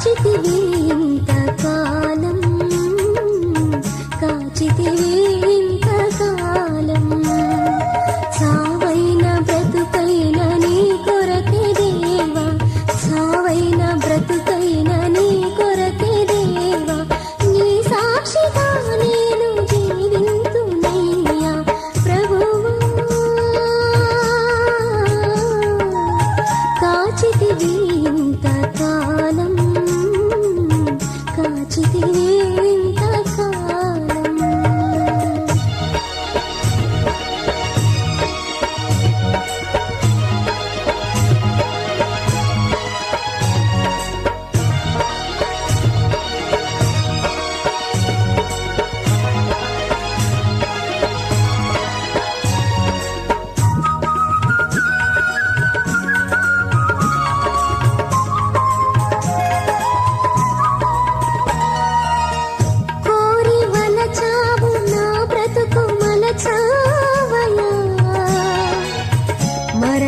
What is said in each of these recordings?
కాచితివి ఇంతకాలం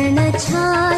शरण छा